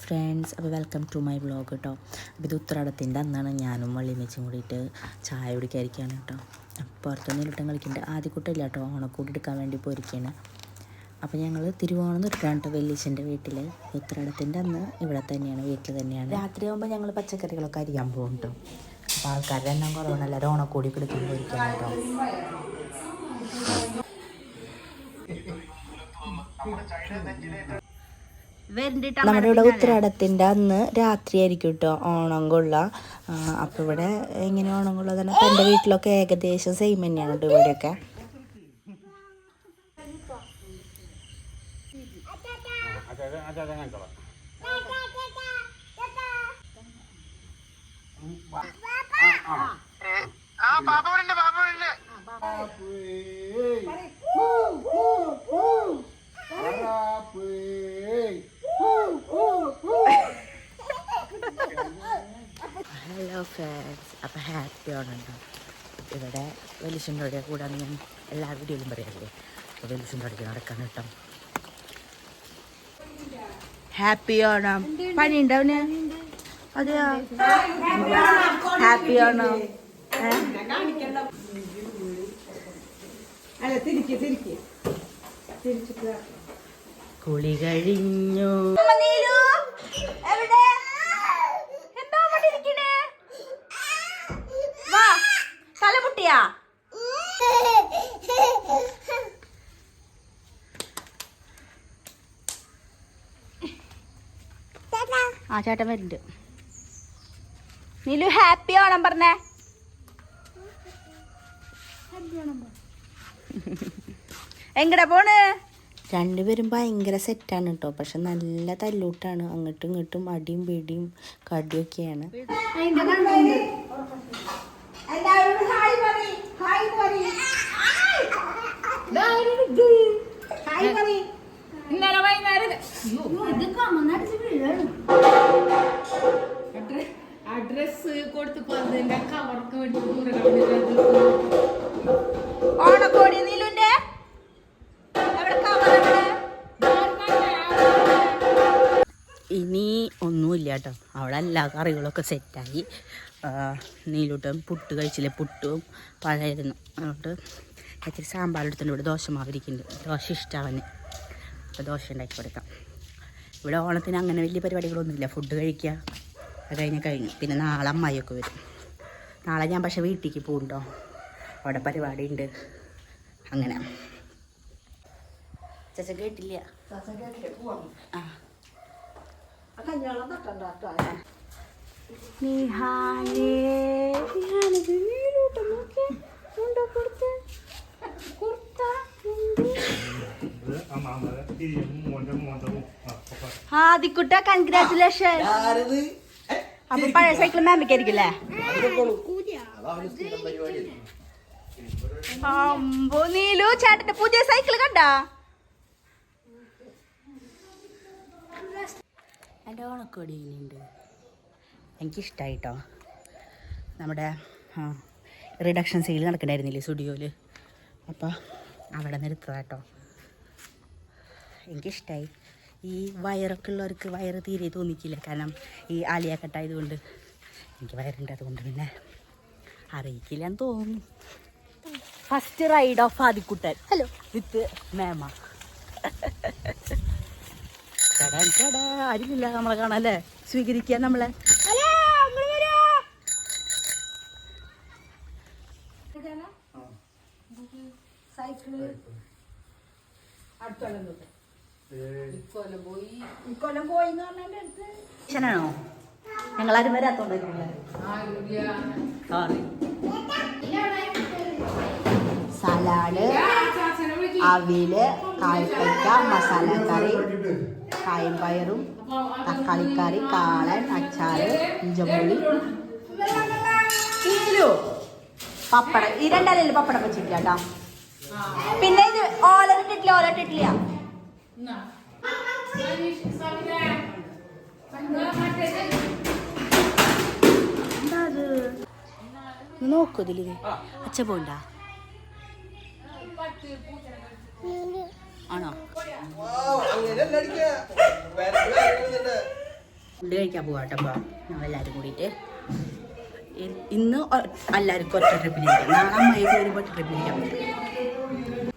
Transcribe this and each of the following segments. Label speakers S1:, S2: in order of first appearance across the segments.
S1: Friends അപ്പോൾ welcome to my vlog കേട്ടോ അപ്പോൾ ഇത് ഉത്രാടത്തിന്റെ അന്നാണ് ഞാനും വള്ളിമേച്ചും കൂടിയിട്ട് ചായ കുടിക്കാതിരിക്കുകയാണ് കേട്ടോ അപ്പോൾ ഇരുട്ടം കളിക്കുന്നുണ്ട് ആദ്യക്കുട്ടില്ല കേട്ടോ ഓണക്കൂടി എടുക്കാൻ വേണ്ടി പോയിരിക്കുകയാണ് അപ്പോൾ ഞങ്ങൾ തിരുവോണം തൊട്ടാണ് വെല്ലീച്ചന്റെ വീട്ടിൽ ഉത്രാടത്തിന്റെ അന്ന് ഇവിടെ തന്നെയാണ് വീട്ടിൽ തന്നെയാണ്. രാത്രി രാത്രിയാകുമ്പോൾ ഞങ്ങൾ പച്ചക്കറികളൊക്കെ അരിയാൻ പോകും കേട്ടോ അപ്പോൾ ആൾക്കാരുടെ എണ്ണം കുറവാണ്. എല്ലാവരും ഓണക്കൂടി എടുക്കാൻ പോയിരിക്കുകയാണ് കേട്ടോ നമ്മുടെ ഇവിടെ ഉത്തരാടത്തിന്റെ അന്ന് രാത്രിയായിരിക്കും കേട്ടോ ഓണം കൊള്ള അപ്പോൾ ഇവിടെ എങ്ങനെ ഓണം കൊള്ള തന്നെ അപ്പം എന്റെ വീട്ടിലൊക്കെ ഏകദേശം സെയിം തന്നെയാണ് കേട്ടോ ഇവിടെയൊക്കെ ഹലോ ഫ്രണ്ട്സ് അപ്പം ഹാപ്പി ഓണുണ്ടോ ഇവിടെ വെലിശന്റെ കൂടാണ് ഞാൻ എല്ലാ വീഡിയോയിലും പറയാറില്ലേ? അപ്പോൾ വെലിശന്റെ അവിടേക്ക് നടക്കാൻ കേട്ടോ. ഹാപ്പി ഓണം പനി ഉണ്ടാവുന്ന അതെയോ? ഹാപ്പി ഓണം ഏ? കുളി കഴിഞ്ഞു. തലമുട്ടിയാ. ആ ചേട്ടൻ വരുന്നുണ്ട്. നീലു ഹാപ്പി ഓണം പറഞ്ഞേ. എങ്ങടാ പോണ്? രണ്ടുപേരും ഭയങ്കര സെറ്റാണ് കേട്ടോ പക്ഷെ നല്ല തല്ലൂട്ടാണ്. അങ്ങോട്ടും ഇങ്ങോട്ടും അടിയും പിടിയും കടിയൊക്കെയാണ്.
S2: ഇന്നലെ വൈകുന്നേരം അഡ്രസ് കൊടുത്തു പോകുന്നതിന്റെ കവർക്ക് വേണ്ടി ദൂരെ
S1: എല്ലാ കറികളൊക്കെ സെറ്റായി. നീലൂട്ടും പുട്ട് കഴിച്ചില്ലേ? പുട്ടും പഴയിരുന്നു അതുകൊണ്ട് ഇച്ചിരി സാമ്പാർ ഇവിടെ ദോശ മാവിരിക്കുന്നുണ്ട് ദോശ ഇഷ്ടമാണ് അപ്പോൾ ദോശ ഉണ്ടാക്കി കൊടുക്കാം. ഇവിടെ ഓണത്തിന് അങ്ങനെ വലിയ പരിപാടികളൊന്നുമില്ല. ഫുഡ് കഴിക്കുക. അത് കഴിഞ്ഞ് കഴിഞ്ഞു. പിന്നെ നാളെ അമ്മായിയൊക്കെ വരും. നാളെ ഞാൻ പക്ഷേ വീട്ടിലേക്ക് പോകുന്നുണ്ടോ അവിടെ പരിപാടി ഉണ്ട് അങ്ങനെ. ചേച്ചൻ കേട്ടില്ല? ആ. നിഹാലേ നിഹാലേ ഇത് വീടൂട്ടോ നോക്കിയേ ഉണ്ടോ കൊടുത്ത് കുർത്ത ആദിക്കുട്ട കൺഗ്രാറ്റുലേഷൻ അപ്പൊ പഴയ സൈക്കിൾ മാമിക്കായിരിക്കില്ലേ അമ്പോ നീലു ചേട്ടന്റെ പുതിയ സൈക്കിൾ കണ്ടാ? എന്റെ ഓണക്കോടി എനിക്കിഷ്ടമായി കേട്ടോ നമ്മുടെ റിഡക്ഷൻ സെയിൽ നടക്കണ്ടായിരുന്നില്ലേ സ്റ്റുഡിയോയിൽ? അപ്പോൾ അവിടെ നിന്ന് കേട്ടോ എനിക്കിഷ്ടമായി ഈ വയറൊക്കെ ഉള്ളവർക്ക് വയറ് തീരെ തോന്നിക്കില്ല. കാരണം ഈ ആലിയ കട്ടായതുകൊണ്ട് എനിക്ക് വയറുണ്ട്. അതുകൊണ്ട് പിന്നെ അറിയിക്കില്ല എന്ന് തോന്നുന്നു. First ride of Adikkuttan. Hello with മേമ ചടാ ചടാ. ആരുമില്ല നമ്മളെ കാണാല്ലേ സ്വീകരിക്കാൻ നമ്മളെ. ണോ ഞങ്ങളാരും വരാത്തോണ്ടല്ലേ സോറി സലാഡ് അവിയൽ മസാല മസാലക്കറി കായും പയറും തക്കാളിക്കറി കാളൻ അച്ചാറ് ഇഞ്ചമ്പുളി പപ്പടം. ഈ രണ്ടല്ലേ പപ്പടം വെച്ചിട്ടില്ല കേട്ടോ പിന്നെ ഇത് ഓലട്ടിട്ടില്ല ഓലട്ടിട്ടില്ല നോക്കൂ ഇതിൽ. അച്ഛ പോണ്ട ആണോ? ഫുഡ് കഴിക്കാൻ പോവാട്ടോ അപ്പോൾ ഞങ്ങളെല്ലാവരും കൂടിയിട്ട്. ഇന്ന് എല്ലാവർക്കും ഒറ്റ ട്രിപ്പിന് നാളെ അമ്മയൊക്കെ വരുമ്പോൾ ഒറ്റ ട്രിപ്പിനിരിക്കാൻ പറ്റും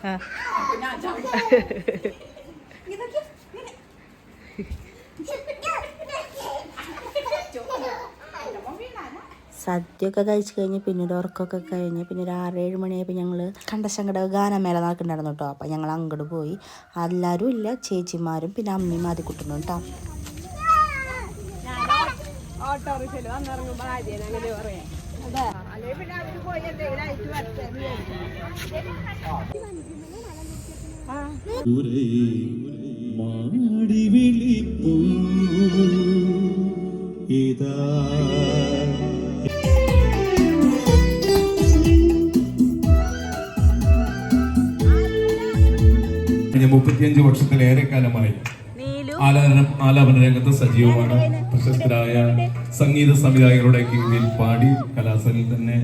S3: ആ
S1: സദ്യയൊക്കെ കഴിച്ച് കഴിഞ്ഞ് പിന്നീട് ഉറക്കമൊക്കെ കഴിഞ്ഞ് പിന്നെ ഒരു ആറേഴ് മണിയായപ്പോൾ ഞങ്ങൾ കണ്ടശങ്കട ഗാനമേള നടക്കുന്നുണ്ടായിരുന്നു കേട്ടോ. അപ്പോൾ ഞങ്ങൾ അങ്ങോട്ട് പോയി. എല്ലാവരും ഇല്ല. ചേച്ചിമാരും പിന്നെ അമ്മയും ആദ്യക്കുട്ടനും കേട്ടോ.
S4: ഇതാ കഴിഞ്ഞ മുപ്പത്തിയഞ്ച് വർഷത്തിലേറെ കാലമായി ആലാപന ആലാപന രംഗത്ത് സജീവമാണ്. പ്രശസ്തരായ സംഗീത സംവിധായകരുടെ കീഴിൽ പാടി കലാസനിൽ തന്നെ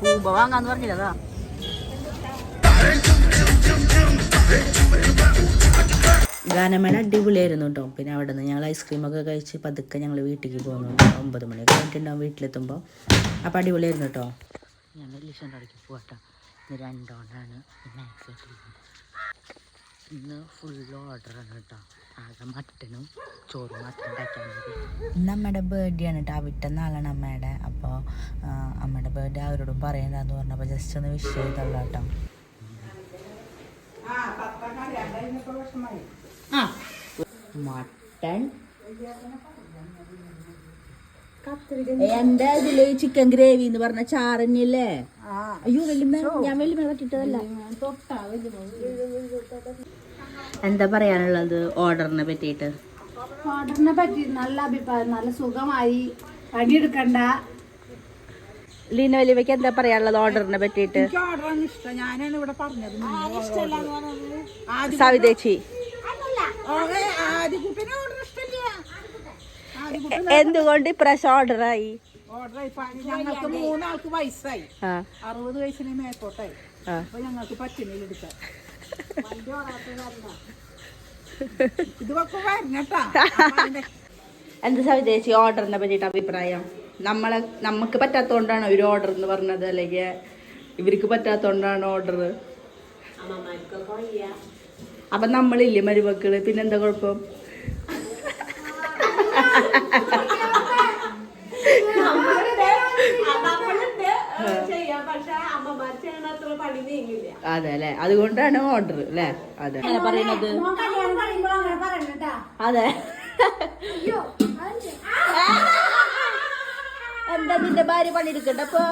S1: പൂമ്പ വാങ്ങാന്ന് പറഞ്ഞില്ലതാ ഗാനമേള അടിപൊളിയായിരുന്നു കേട്ടോ. പിന്നെ അവിടെ നിന്ന് ഞങ്ങൾ ഐസ്ക്രീമൊക്കെ കഴിച്ച് പതുക്കെ ഞങ്ങൾ വീട്ടിലേക്ക് പോകുന്നു. ഒമ്പത് മണിയൊക്കെ കഴിഞ്ഞിട്ടുണ്ടാവും വീട്ടിലെത്തുമ്പോൾ. അപ്പോൾ അടിപൊളിയായിരുന്നു കേട്ടോ. ഞാൻ അടയ്ക്ക് പോകട്ടോ ഇന്ന് രണ്ടോണ്ടാണ് മാക്സ് ഇന്ന് ഫുൾ ഓർഡറാണ് കേട്ടോ. ആകെ മട്ടനും ചോറും മാത്രം ഉണ്ടാക്കിയാൽ മതി. ഇന്ന് അമ്മയുടെ ബർത്ത്ഡേ ആണ് കേട്ടോ വിട്ട നാളാണ് അമ്മയുടെ. അപ്പോൾ അമ്മയുടെ ബർത്ത്ഡേ അവരോടും പറയണ്ടെന്ന് പറഞ്ഞപ്പോൾ ജസ്റ്റ് ഒന്ന് വിഷ് ചെയ്തുള്ള കേട്ടോ മട്ടൺ എന്താ ഇതിൽ ചിക്കൻ ഗ്രേവി എന്ന് പറഞ്ഞ ചാറന്നില്ലേ അയ്യോ വലിയ ഞാൻ വലിയ പറ്റിട്ടതല്ല എന്താ പറയാനുള്ളത് ഓർഡറിനെ പറ്റിയിട്ട്?
S2: ഓർഡറിനെ പറ്റി നല്ല അഭിപ്രായം നല്ല സുഖമായി. പണിയെടുക്കണ്ട
S1: ലീന വലിയവയ്ക്ക് എന്താ പറയാനുള്ളത് ഓർഡറിനെ പറ്റിയിട്ട്?
S5: ഇഷ്ടം. ഞാനാണ് ഇവിടെ പറഞ്ഞത്
S1: സവിതേച്ചി എന്തുകൊണ്ട് ഇപ്രാവശ്യം ഓർഡറായി?
S5: ഓർഡർ ഞങ്ങൾക്ക് മൂന്നാൾക്ക് വയസ്സായി. അറുപത് വയസ്സിന് മേക്കോട്ടായി. അപ്പൊ ഞങ്ങൾക്ക് പറ്റുന്നില്ല എടുക്കാൻ
S1: എന്താ സവിതേച്ചി ഓർഡറിനെ പറ്റിയിട്ട് അഭിപ്രായം? നമ്മളെ നമുക്ക് പറ്റാത്തോണ്ടാണ് ഒരു ഓർഡർ എന്ന് പറഞ്ഞത് അല്ലെങ്കിൽ ഇവർക്ക് പറ്റാത്തോണ്ടാണ് ഓർഡർ? അപ്പൊ നമ്മളില്ലേ മരുമക്കൾ? പിന്നെന്താ കുഴപ്പം? അതെ അല്ലെ അതുകൊണ്ടാണ് ഓർഡർ അല്ലെ അതെ. പറയുന്നത് അതെ എന്താ നിന്റെ ഭാര്യ പണിയെടുക്കണ്ട അപ്പൊ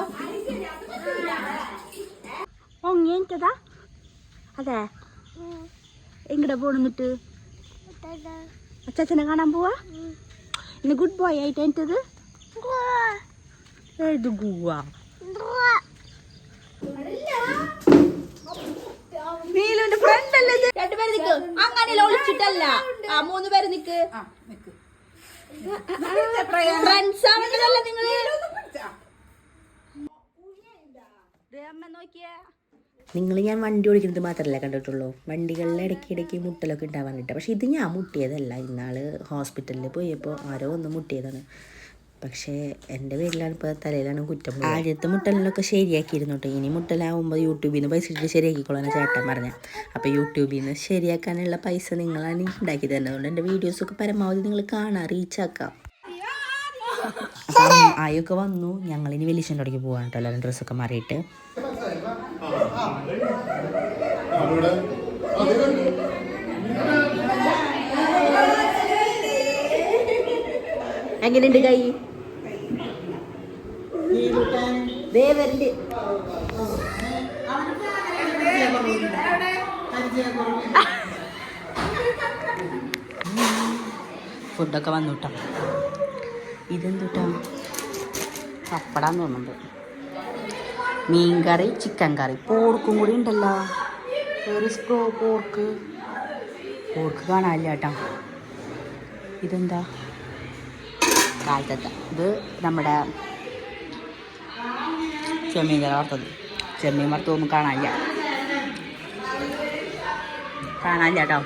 S1: ഒങ്ങിയതാ അതെ. എങ്ങടെ പോണെന്നിട്ട് അച്ചാച്ചനെ കാണാൻ പോവാ? ഇന്ന് ഗുഡ് ബോയ് ആയിട്ട് എന്റത് ഏത് ഗുവാ നീലുവിന്റെ ഫ്രണ്ട് അല്ലേ ഇത് രണ്ടുപേര് നിക്ക്. അങ്ങനെ ഒളിച്ചിട്ടല്ല. ആ മൂന്ന് പേര് നിക്ക്. ഫ്രണ്ട്സ് ആണെന്നല്ല നിങ്ങൾ? നിങ്ങൾ ഞാൻ വണ്ടി ഓടിക്കുന്നത് മാത്രമല്ല കണ്ടിട്ടുള്ളൂ? വണ്ടികളിൽ ഇടയ്ക്ക് ഇടയ്ക്ക് മുട്ടലൊക്കെ ഉണ്ടാവാനിട്ട് പക്ഷെ ഇത് ഞാൻ മുട്ടിയതല്ല. ഇന്നാൾ ഹോസ്പിറ്റലിൽ പോയപ്പോൾ ആരോ ഒന്ന് മുട്ടിയതാണ്. പക്ഷേ എന്റെ പേരിലാണ് ഇപ്പോൾ തലയിലാണ് കുറ്റം. ആദ്യത്തെ മുട്ടലിനൊക്കെ ശരിയാക്കിയിരുന്നു കേട്ടോ ഇനി മുട്ടലാവുമ്പോൾ യൂട്യൂബിൽ നിന്ന് പൈസ ഇട്ട് ശരിയാക്കിക്കോളാണ് ചേട്ടൻ പറഞ്ഞത് അപ്പോൾ യൂട്യൂബിൽ നിന്ന് ശരിയാക്കാനുള്ള പൈസ നിങ്ങളാണ് എനിക്ക് ഉണ്ടാക്കി തരുന്നത്. അതുകൊണ്ട് എന്റെ വീഡിയോസൊക്കെ പരമാവധി നിങ്ങൾ കാണാം റീച്ചാക്കാം അപ്പം ആയൊക്കെ വന്നു. ഞങ്ങളിനി വെളിച്ചന്റെ അവിടേക്ക് പോകാൻ കേട്ടോ എല്ലാവരും ഡ്രസ്സൊക്കെ മാറിയിട്ട്. എങ്ങനെയുണ്ട് കൈ? ദേ വരണ്ട് ഫുഡൊക്കെ വന്നു കേട്ടോ ഇതെന്തുട്ടാ? പപ്പടാൻ തോന്നുന്നുണ്ട്. മീൻകറി ചിക്കൻ കറി. പോർക്കും കൂടി ഉണ്ടല്ലോ. വേറെ പോർക്ക്. പോർക്ക് കാണാനില്ല കേട്ടോ. ഇതെന്താ? കാലത്തത്ത ഇത് നമ്മുടെ ചെമ്മീൻ കറി വറുത്തത്. ചെമ്മീൻ വറുത്തൊന്നും കാണാനില്ല. കാണാനില്ല കേട്ടോ.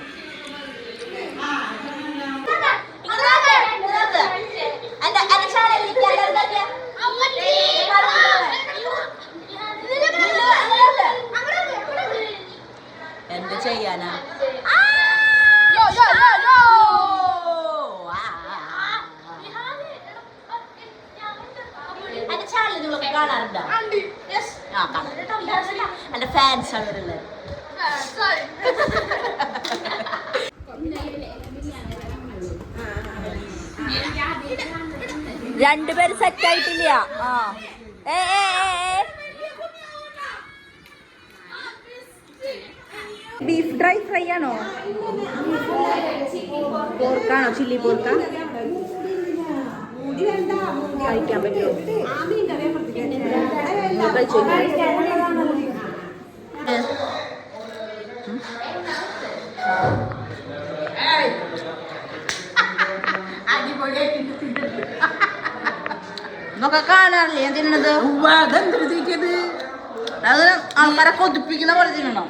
S1: എന്ത് ചെയ്യാനാ എന്റെ ചാനൽ നിങ്ങളൊക്കെ കാണാറുണ്ടോ ആ കാണാം എന്റെ ഫാൻസ് ആണ് ഇവിടെ രണ്ടുപേരും സെറ്റ് ആയിട്ടില്ല. ആ. ഏ ബീഫ് ഡ്രൈ ഫ്രൈ ആണോ? പോർക്കാണോ? ചില്ലി പോർക്ക? കഴിക്കാൻ പറ്റുമോ? ഉം. എന്നൊക്കെ കാണാറില്ലേ ഞാൻ തിന്നണത് അത് ആൾക്കാരെ കൊതിപ്പിക്കുന്ന പോലെ തിന്നണം.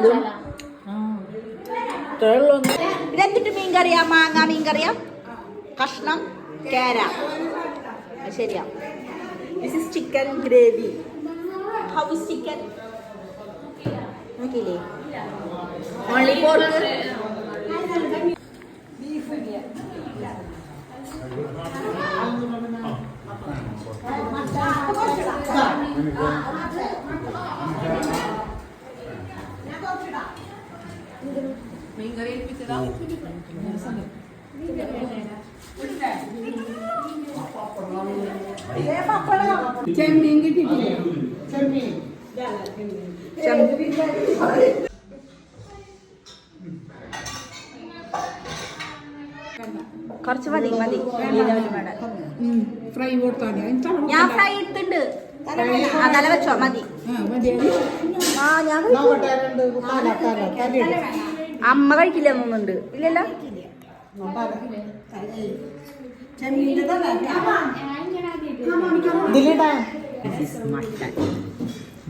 S1: എന്നാലും ഇതെന്തിട്ട് മീൻ കറിയാ മാങ്ങ മീൻ കറിയാ കഷ്ണം? കേര. ശരിയാ. This is chicken gravy house chicken നോക്കിയില്ലേ? Only pork
S5: ചെമ്മീൻ കിട്ടിയിട്ടില്ലേ? ചെമ്മീൻ.
S1: കുറച്ച് മതി മതി.
S5: ഫ്രൈ കൊടുത്താൽ
S1: ഞാൻ ഫ്രൈ ഇട്ടുണ്ട് അതല തല വെച്ചോ മതി. അമ്മ കഴിക്കില്ല തോന്നുന്നുണ്ട്. ഇല്ലല്ലോ? Mutton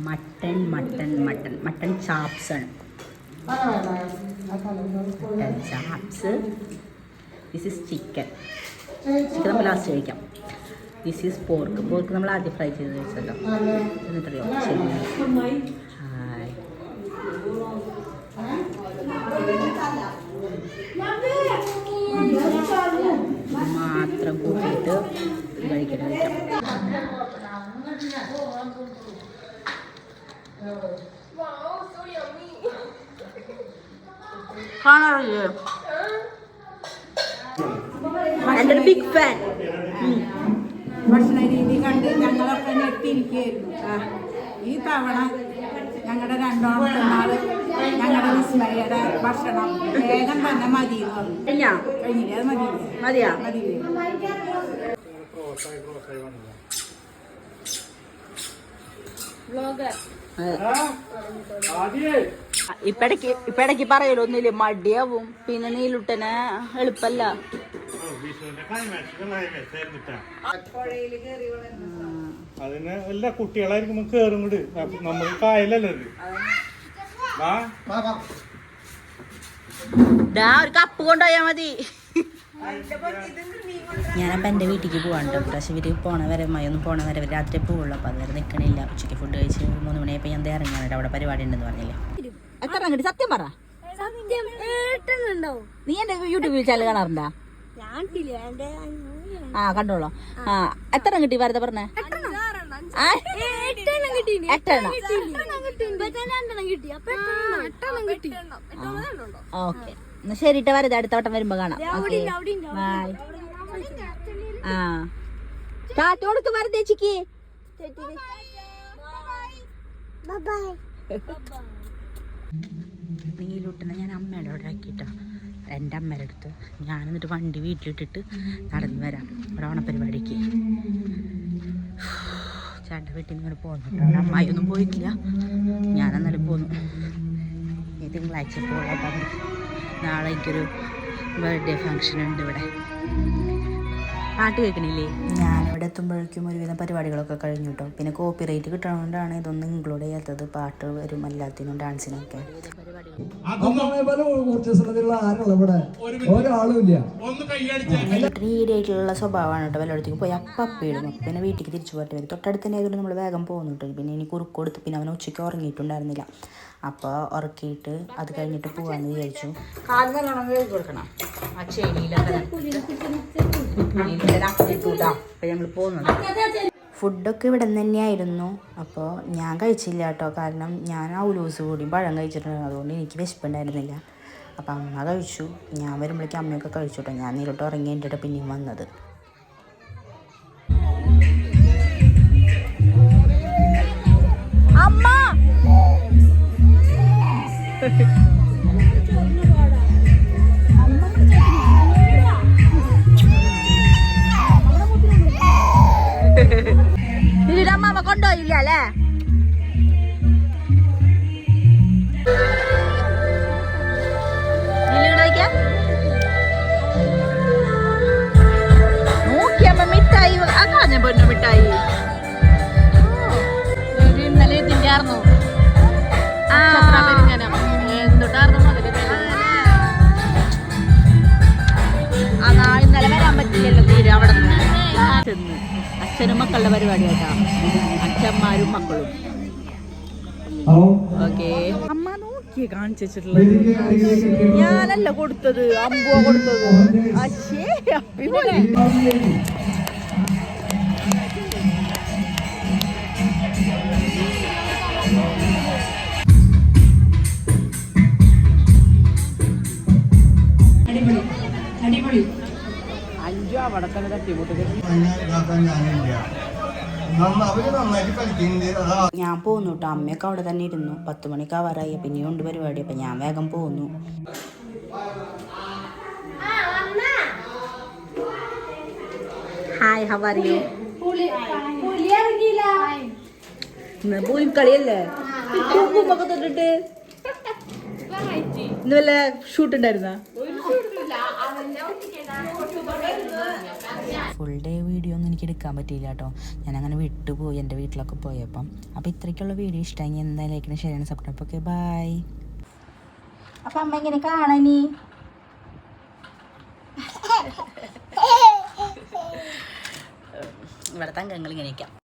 S1: mutton mutton mutton. Mutton chops ആണ്. Mutton chops. This is chicken chicken നമ്മൾ ലാസ്റ്റ് കഴിക്കാം. ദിസ് ഈസ് പോർക്ക് പോർക്ക് നമ്മൾ ആദ്യം ഫ്രൈ ചെയ്ത് വെച്ചല്ലോ. എന്നിട്ടറിയോ ശരി. ഹായ് മാത്രം കൂട്ടിയിട്ട് കഴിക്കണം കഴിക്കാം കാണാറില്ലേ? എന്റെ ബിഗ് ഫാൻ
S5: ഭക്ഷണ രീതി കണ്ട് ഞങ്ങളൊക്കെ ഞെട്ടിയിരിക്കുകയായിരുന്നു. ഈ തവണ ഞങ്ങളുടെ രണ്ടാമത്തെ നാൾ ഞങ്ങളുടെ വിസ്മയുടെ ഭക്ഷണം വേഗം തന്നെ മതി എന്ന് പറഞ്ഞു.
S1: കഴിഞ്ഞാ
S5: കഴിഞ്ഞില്ലേ? അത് മതി
S1: മതിയാ.
S5: മതിയില്ലേ.
S3: ഇപ്പടക്ക് ഇപ്പടക്ക് പറയലൊന്നുമില്ല. മടിയാവും. പിന്നെ നീലുട്ടനെ എളുപ്പല്ല.
S6: അതിന് എല്ലാ കുട്ടികളായിരിക്കുമ്പോ കേറും കൂടി നമ്മൾ കായലല്ലേ
S3: ഒരു കപ്പ് കൊണ്ടുപോയാ മതി. ഞാനപ്പ എന്റെ വീട്ടിലേക്ക് പോകാണ്ട് പക്ഷെ ഇവർ പോണ വരെ മയൊന്നും പോണ വരെ രാത്രി പോവുള്ളൂ. അപ്പൊ അതുവരെ നിൽക്കണില്ല ഉച്ചയ്ക്ക് ഫുഡ് കഴിച്ച് മൂന്ന് മണിയായപ്പോൾ ഞാൻ ദേ ഇറങ്ങിയാണ് അവിടെ പരിപാടി ഉണ്ടെന്ന് പറഞ്ഞില്ലേ. എത്ര സത്യം പറ. നീ എന്റെ യൂട്യൂബിൽ ചാനൽ കാണാറുണ്ടാ? ആ കണ്ടോളൂ. ആ. എത്ര കിട്ടി വെറുതെ പറഞ്ഞേ? ആ? എട്ടെണ്ണം ഓക്കെ. എന്നാ ശരിട്ട് വരത് അടുത്ത വട്ടം വരുമ്പോ കാണാം. ഓക്കെ. ബൈ ആ. ടാറ്റ കൊടുത്ത് വരതേ ചിക്ക് നീലൂട്ടിനെ ഞാൻ അമ്മയുടെ ഓർഡർ ആക്കിയിട്ടാ. എന്റെ അമ്മയുടെ അടുത്ത് ഞാൻ എന്നിട്ട് വണ്ടി വീട്ടിലിട്ടിട്ട് നടന്നു വരാം. ഒരു ഓണപ്പരിപാടിക്ക് ചേട്ടന്റെ വീട്ടിൽ നിന്ന് ഇങ്ങനെ പോകുന്നുണ്ട് അമ്മായിയൊന്നും പോയിട്ടില്ല. ഞാൻ എന്നാലും പോന്നു. ഈ തിങ്കളാഴ്ച പോകാം നാളെ എനിക്കൊരു ബർത്ത്ഡേ ഫങ്ഷൻ ഉണ്ട് ഇവിടെ. പാട്ട് കേൾക്കണില്ലേ? ഞാനിവിടെ എത്തുമ്പോഴേക്കും ഒരുവിധം പരിപാടികളൊക്കെ കഴിഞ്ഞു കേട്ടോ. പിന്നെ കോപ്പി റേറ്റ് കിട്ടണതുകൊണ്ടാണ് ഇതൊന്നും ഇൻക്ലൂഡ് ചെയ്യാത്തത്. പാട്ട് വരും എല്ലാത്തിനും ഡാൻസിനൊക്കെ
S7: കുറച്ച് സ്ഥലത്തുള്ള ആരുള്ള ഇവിടെ. ഒരാളുമില്ല.
S6: ഒന്ന് കൈയടിച്ച
S3: ഈടായിട്ടുള്ള സ്വഭാവമാണ് കേട്ടോ വല്ലയിടത്തേക്ക് പോയി. അപ്പീടും അപ്പിടും. അപ്പം പിന്നെ വീട്ടിലേക്ക് തിരിച്ചു പോയിട്ട് വരും തൊട്ടടുത്ത് തന്നെ ആയതുകൊണ്ട് നമ്മൾ വേഗം പോകുന്നുണ്ട് പിന്നെ ഇനി കുറുക്ക് കൊടുത്ത് പിന്നെ അവനെ ഉച്ചയ്ക്ക് ഉറങ്ങിയിട്ടുണ്ടായിരുന്നില്ല. അപ്പോൾ ഉറക്കിയിട്ട് അത് കഴിഞ്ഞിട്ട് പോകാമെന്ന് വിചാരിച്ചു. കൊടുക്കണം. ഞങ്ങൾ പോകുന്നത് ഫുഡൊക്കെ ഇവിടെ നിന്ന് തന്നെയായിരുന്നു. അപ്പോൾ ഞാൻ കഴിച്ചില്ല കേട്ടോ. കാരണം ഞാൻ ആ ഉലൂസ് കൂടി പഴം കഴിച്ചിട്ടുണ്ടായിരുന്നു. അതുകൊണ്ട് എനിക്ക് വിശപ്പുണ്ടായിരുന്നില്ല. അപ്പം അമ്മ കഴിച്ചു. ഞാൻ വരുമ്പോഴേക്കും അമ്മയൊക്കെ കഴിച്ചു കേട്ടോ. ഞാൻ നേരിട്ട് ഇറങ്ങി എന്റെ പിന്നെയും വന്നത്. അമ്മ! ഇതിന്റെ അമ്മ കൊണ്ടുപോയില്ല അല്ലേ നോക്കിയമ്മ മിഠായി ആ കളഞ്ഞ പൊന്നു മിഠായി.
S1: ഇന്നലെ ഇതിന്റെ ആയിരുന്നു
S3: ആ
S1: എന്തുട്ടായിരുന്നു അതിൽ
S3: അതാ ഇന്നലെ വരാൻ പറ്റില്ലല്ലോ തീരെ അവിടെ നിന്ന് അച്ഛനും മക്കളുടെ പരിപാടി കേട്ടാ. അച്ഛന്മാരും മക്കളും. ഓക്കെ. അമ്മ നോക്കിയേ കാണിച്ചു വെച്ചിട്ടുള്ളത്. ഞാനല്ല കൊടുത്തത് അമ്പുവ കൊടുത്തത്. അച്ഛേ അപ്പി പോലെ
S7: തട്ടി
S3: ഞാൻ പോന്നു കേട്ടോ അമ്മയൊക്കെ അവിടെ തന്നെ ഇരുന്നു. പത്ത് മണിക്ക് ആവാറായി പിന്നെയും ഉണ്ട് പരിപാടി. അപ്പം ഞാൻ വേഗം പോന്നു. ഹായ് ഹവ് ആർ യു ഇന്ന് പോയി കളിയല്ലേ? പൂപ്പൊക്കെ തൊട്ടിട്ട് ഇന്ന് വല്ല ഷൂട്ട് ഉണ്ടായിരുന്ന? ഫുൾ ഡേ വീഡിയോ ഒന്നും എനിക്ക് എടുക്കാൻ പറ്റിയില്ല കേട്ടോ. ഞാനങ്ങനെ വിട്ടുപോയി എന്റെ വീട്ടിലൊക്കെ പോയപ്പം അപ്പോൾ ഇത്രയ്ക്കുള്ള വീഡിയോ ഇഷ്ടമായി. എന്തായാലും ലൈക്കിന് ഷെയർ ചെയ്യണം സബ്സ്ക്രൈബ് ഓക്കെ ബൈ അപ്പം അമ്മ ഇങ്ങനെ കാണാനി ഇവിടെ തങ്കങ്ങൾ ഇങ്ങനെയൊക്കെയാണ്